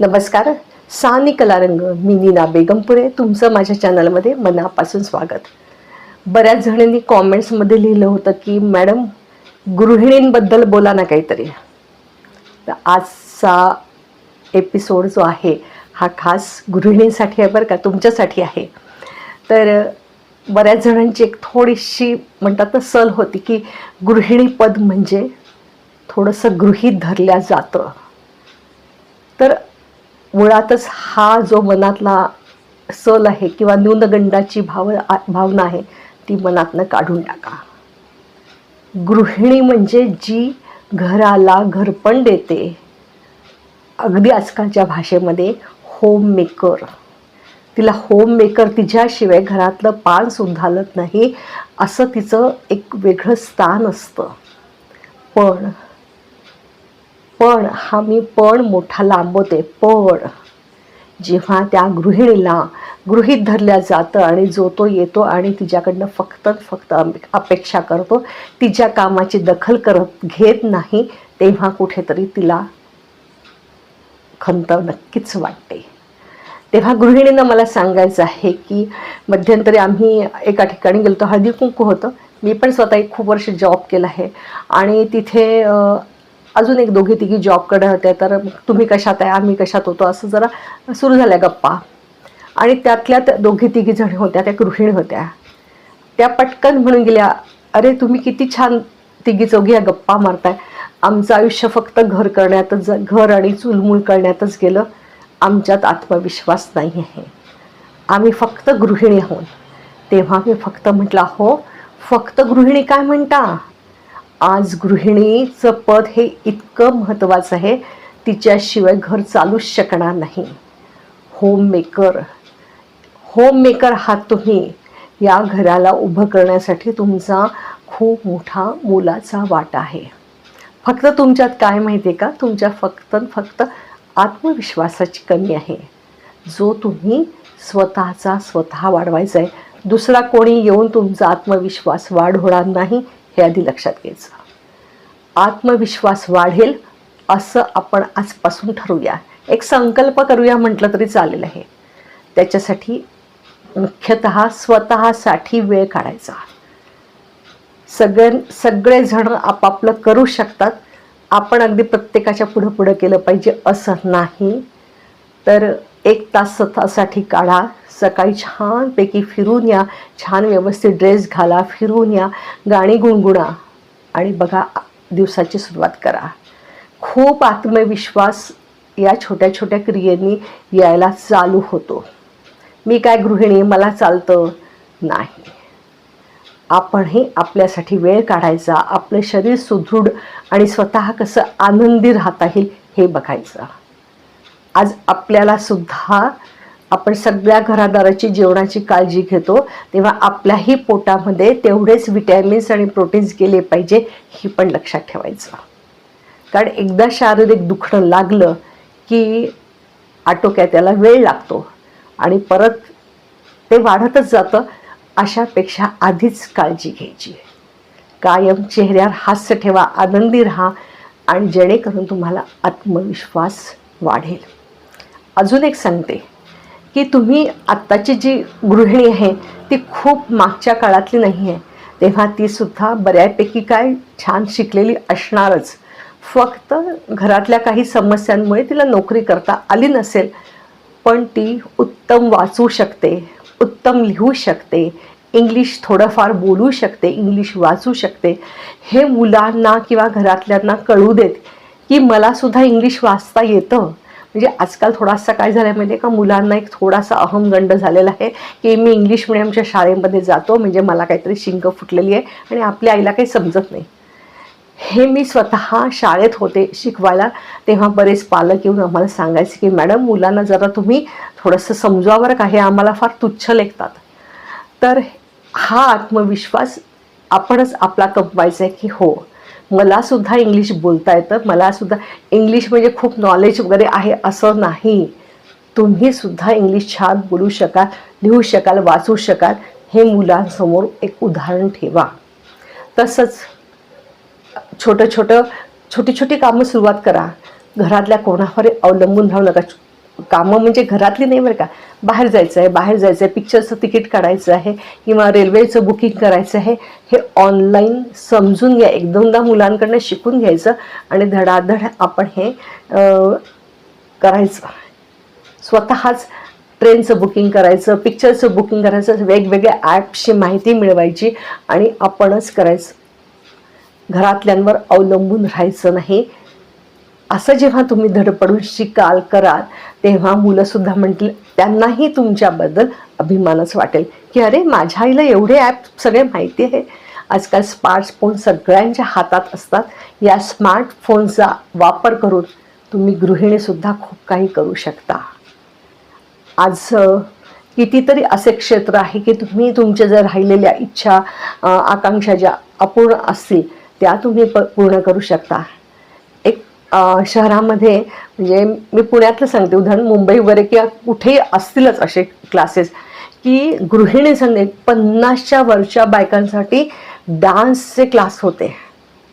नमस्कार. सानी कलारंग मी नीना बेगमपुरे तुमचं माझ्या चॅनलमध्ये मनापासून स्वागत. बऱ्याच जणांनी कॉमेंट्समध्ये लिहिलं होतं की मॅडम गृहिणींबद्दल बोला ना काहीतरी. तर आजचा एपिसोड जो आहे हा खास गृहिणींसाठी आहे बरं का तुमच्यासाठी आहे. तर बऱ्याच जणांची एक थोडीशी म्हणतात ना सल होती की गृहिणीपद म्हणजे थोडंसं गृहीत धरल्या जातं. मुळातच हा जो मनातला सल आहे किंवा न्यूनगंडाची भाव भावना आहे ती मनातनं काढून टाका. गृहिणी म्हणजे जी घराला घरपण देते अगदी आजकालच्या भाषेमध्ये होम मेकर तिला होम मेकर तिच्याशिवाय घरातलं पान सुद्धालत नाही असं तिचं एक वेगळं स्थान असतं. पण पण हा मी पण मोठा लांबवते. पण जेव्हा त्या गृहिणीला गृहीत धरल्या जातं आणि जो तो येतो आणि तिच्याकडनं फक्त फक्त अपेक्षा करतो तिच्या कामाची दखल करत घेत नाही तेव्हा कुठेतरी तिला खंत नक्कीच वाटते. तेव्हा गृहिणीनं मला सांगायचं आहे की मध्यंतरी आम्ही एका ठिकाणी गेलो होतो हळदी कुंकू होतं. मी पण स्वतः एक खूप वर्ष जॉब केला आहे. आणि तिथे अजून एक दोघी तिघी जॉब करत होत्या तर तुम्ही कशात आहे आम्ही कशात होतो असं जरा सुरू झाल्या गप्पा. आणि त्यातल्या त्या दोघी तिघी जणी होत्या त्या गृहिणी होत्या. त्या पटकन म्हणून गेल्या अरे तुम्ही किती छान तिघी चौघी या गप्पा मारताय. आमचं आयुष्य फक्त घर करण्यातच घर आणि चुलमूल करण्यातच गेलं. आमच्यात आत्मविश्वास नाही आहे आम्ही फक्त गृहिणी आहोत. तेव्हा मी फक्त म्हटलं हो फक्त गृहिणी काय म्हणता? आज गृहिणीचं पद हे इतकं महत्त्वाचं आहे तिच्याशिवाय घर चालूच शकणार नाही. होम मेकर होम मेकर तुम्ही या घराला उभं करण्यासाठी तुमचा खूप मोठा मोलाचा वाटा आहे. फक्त तुमच्यात काय माहिती आहे का? तुमच्या फक्त फक्त आत्मविश्वासाची कमी आहे. जो तुम्ही स्वतःचा स्वतः वाढवायचा आहे. दुसरा कोणी येऊन तुमचा आत्मविश्वास वाढ होणार नाही हे आधी लक्षात घ्यायचं. आत्मविश्वास वाढेल असं आपण आजपासून ठरवूया. एक संकल्प करूया म्हटलं तरी चालेल आहे त्याच्यासाठी मुख्यतः स्वतःसाठी वेळ काढायचा. सगळे सगळेजण आपापलं करू शकतात. आपण अगदी प्रत्येकाच्या पुढं पुढं केलं पाहिजे असं नाही. तर एक तास स्वतःसाठी काढा. सकाळी छानपैकी फिरून या. छान व्यवस्थित ड्रेस घाला फिरून या. गाणी गुणगुणा. आणि बघा दिवसाची सुरुवात करा. खूप आत्मविश्वास या छोट्या छोट्या क्रियेनी यायला चालू होतो. मी काय गृहिणी? मला चालतं नाही. आपणही आपल्यासाठी वेळ काढायचा. आपलं शरीर सुदृढ आणि स्वतः कसं आनंदी राहता येईल हे बघायचं. आज आपल्याला सुद्धा आपण सगळ्या घरादाराची जेवणाची काळजी घेतो तेव्हा आपल्याही पोटामध्ये तेवढेच विटॅमिन्स आणि प्रोटीन्स गेले पाहिजे हे पण लक्षात ठेवायचं. कारण एकदा शारीरिक दुखणं लागलं की आटोक्या त्याला वेळ लागतो आणि परत ते वाढतच जातं अशापेक्षा आधीच काळजी घ्यायची. कायम चेहऱ्यावर हास्य ठेवा आनंदी राहा आणि जेणेकरून तुम्हाला आत्मविश्वास वाढेल. अजून एक सांगते की तुम्ही आत्ताची जी गृहिणी आहे ती खूप मागच्या काळातली नाही आहे. तेव्हा ती सुद्धा बऱ्यापैकी काय छान शिकलेली असणारच. फक्त घरातल्या काही समस्यांमुळे तिला नोकरी करता आली नसेल पण ती उत्तम वाचू शकते उत्तम लिहू शकते इंग्लिश थोडंफार बोलू शकते इंग्लिश वाचू शकते. हे मुलांना किंवा घरातल्यांना कळू देत की मलासुद्धा इंग्लिश वाचता येतं. म्हणजे आजकाल थोडासा काय झालं माहिती आहे का? मुलांना एक थोडासा अहमगंड झालेला आहे की मी इंग्लिश मिडियमच्या शाळेमध्ये जातो म्हणजे मला काहीतरी शिंक फुटलेली आहे आणि आपल्या आईला काही समजत नाही. हे मी स्वतः शाळेत होते शिकवायला तेव्हा बरेच पालक येऊन आम्हाला सांगायचे की मॅडम मुलांना जरा तुम्ही थोडंसं समजावर का हे आम्हाला फार तुच्छ लेखतात. तर हा आत्मविश्वास आपणच आपला कमवायचा आहे की हो मला सुद्धा इंग्लिश बोलता येतं. मला सुद्धा इंग्लिश म्हणजे खूप नॉलेज वगैरे आहे असं नाही. तुम्ही सुद्धा इंग्लिश छान बोलू शकाल लिहू शकाल वाचू शकाल. हे मुलांसमोर एक उदाहरण ठेवा. तसंच छोटं छोटं छोटी छोटी कामं सुरुवात करा. घरातल्या कोणावर अवलंबून राहू नका. कामं म्हणजे घरातली नाही बरं का. बाहेर जायचं आहे बाहेर जायचं आहे पिक्चरचं तिकीट काढायचं आहे किंवा रेल्वेचं बुकिंग करायचं आहे हे ऑनलाईन समजून घ्या. एक दोनदा मुलांकडनं शिकून घ्यायचं आणि धडाधड आपण हे करायचं. स्वतःच ट्रेनचं बुकिंग करायचं पिक्चरचं बुकिंग करायचं वेगवेगळ्या ॲप्सची माहिती मिळवायची आणि आपणच करायचं. घरातल्यांवर अवलंबून राहायचं नाही. असं जेव्हा तुम्ही धडपडून शिकाल कराल तेव्हा मुलंसुद्धा म्हणतील त्यांनाही तुमच्याबद्दल अभिमानच वाटेल. की अरे माझ्या आईला एवढे ॲप सगळे माहिती आहे. आजकाल स्मार्टफोन सगळ्यांच्या हातात असतात. या स्मार्टफोनचा वापर करून तुम्ही गृहिणीसुद्धा खूप काही करू शकता. आज कितीतरी असे क्षेत्र आहे की तुम्ही तुमच्या जर राहिलेल्या इच्छा आकांक्षा ज्या अपूर्ण असतील त्या तुम्ही प पूर्ण करू शकता. शहरामध्ये म्हणजे मी पुण्यातलं सांगते. उदाहरण मुंबई वगैरे किंवा कुठेही असतीलच असे क्लासेस की गृहिणी संघ पन्नासच्या वरच्या बायकांसाठी डान्सचे क्लास होते.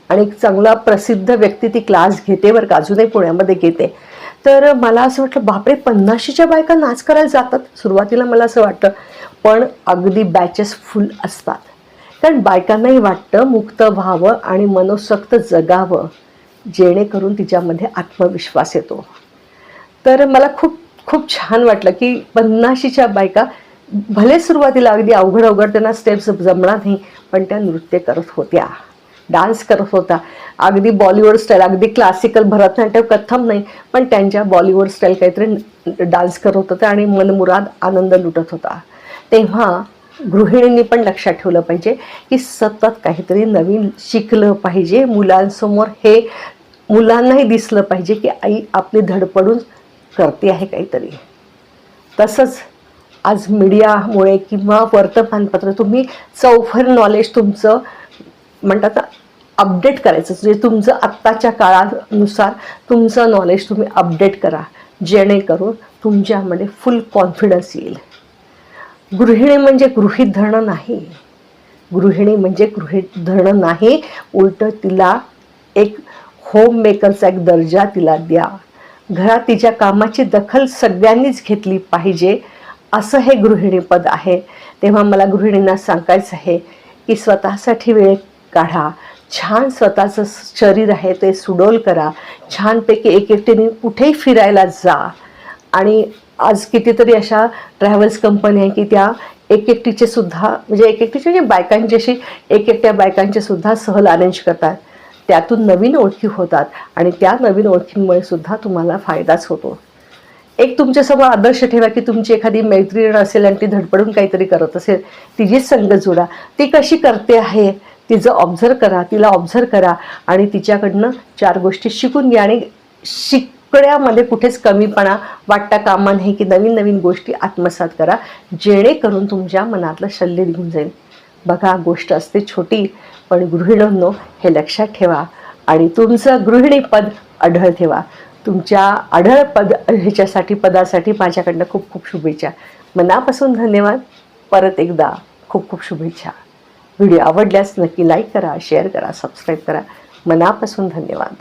आणि एक चांगला प्रसिद्ध व्यक्ती ती क्लास घेते बरं का अजूनही पुण्यामध्ये घेते. तर मला असं वाटलं बापरे पन्नाशीच्या बायका नाच करायला जातात. सुरुवातीला मला असं वाटतं पण अगदी बॅचेस फुल असतात. कारण बायकांनाही वाटतं मुक्त व्हावं आणि मनोसक्त जगावं. जेणेकरून तिच्यामध्ये आत्मविश्वास येतो. तर मला खूप खूप छान वाटलं की पन्नाशीच्या बायका भले सुरुवातीला अगदी अवघड अवघड त्यांना स्टेप्स जमणार नाही पण त्या नृत्य करत होत्या. डान्स करत होता. अगदी बॉलिवूड स्टाईल अगदी क्लासिकल भरतनाट्यम कथम नाही पण त्यांच्या बॉलिवूड स्टाईल काहीतरी डान्स करत होता आणि मनमुराद आनंद लुटत होता. तेव्हा गृहिणींनी पण लक्षात ठेवलं पाहिजे की सतत काहीतरी नवीन शिकलं पाहिजे मुलांसमोर. हे मुलांनाही दिसलं पाहिजे की आई आपली धडपडून करते आहे काहीतरी. तसंच आज मीडियामुळे किंवा वर्तमानपत्र तुम्ही चौफर नॉलेज तुमचं म्हणतात अपडेट करायचं. म्हणजे तुमचं आत्ताच्या काळानुसार तुमचं नॉलेज तुम्ही अपडेट करा. जेणेकरून तुमच्यामध्ये फुल कॉन्फिडन्स येईल. गृहिणी म्हणजे गृहित धरणं नाही. गृहिणी म्हणजे गृहित धरणं नाही. उलटं तिला एक होम मेकरचा एक दर्जा तिला द्या. घरात तिच्या कामाची दखल सगळ्यांनीच घेतली पाहिजे असं हे गृहिणीपद आहे. तेव्हा मला गृहिणींना सांगायचं आहे की स्वतःसाठी वेळ काढा. छान स्वतःचं शरीर आहे ते सुडोल करा. छानपैकी एक एकटीने कुठेही फिरायला जा. आणि आज कितीतरी अशा ट्रॅव्हल्स कंपनी आहे की त्या एक एकटीचे सुद्धा म्हणजे एक एकटीचे म्हणजे बायकांच्याशी एक एकट्या बायकांचे सुद्धा सहल अरेंज करतात. त्यातून नवीन ओळखी होतात आणि त्या नवीन ओळखींमुळे सुद्धा तुम्हाला फायदाच होतो. एक तुमच्यासमोर आदर्श ठेवा की तुमची एखादी मैत्रीण असेल आणि ती धडपडून काहीतरी करत असेल तिचीच संग जोडा. ती कशी करते आहे तिचं ऑब्झर्व करा तिला ऑब्झर्व करा आणि तिच्याकडनं चार गोष्टी शिकून घ्या आणि शिकण्यामध्ये कुठेच कमीपणा वाटता कामा नाही की नवीन नवीन गोष्टी आत्मसात करा. जेणेकरून तुमच्या मनातलं शल्य निघून जाईल. बघा गोष्ट असते छोटी पण गृहिणींनो हे लक्षात ठेवा आणि तुमचं गृहिणीपद आढळ ठेवा. तुमच्या आढळ पद ह्याच्यासाठी पदासाठी माझ्याकडनं खूप खूप शुभेच्छा. मनापासून धन्यवाद. परत एकदा खूप खूप शुभेच्छा. व्हिडिओ आवडल्यास नक्की लाईक करा शेअर करा सबस्क्राईब करा. मनापासून धन्यवाद.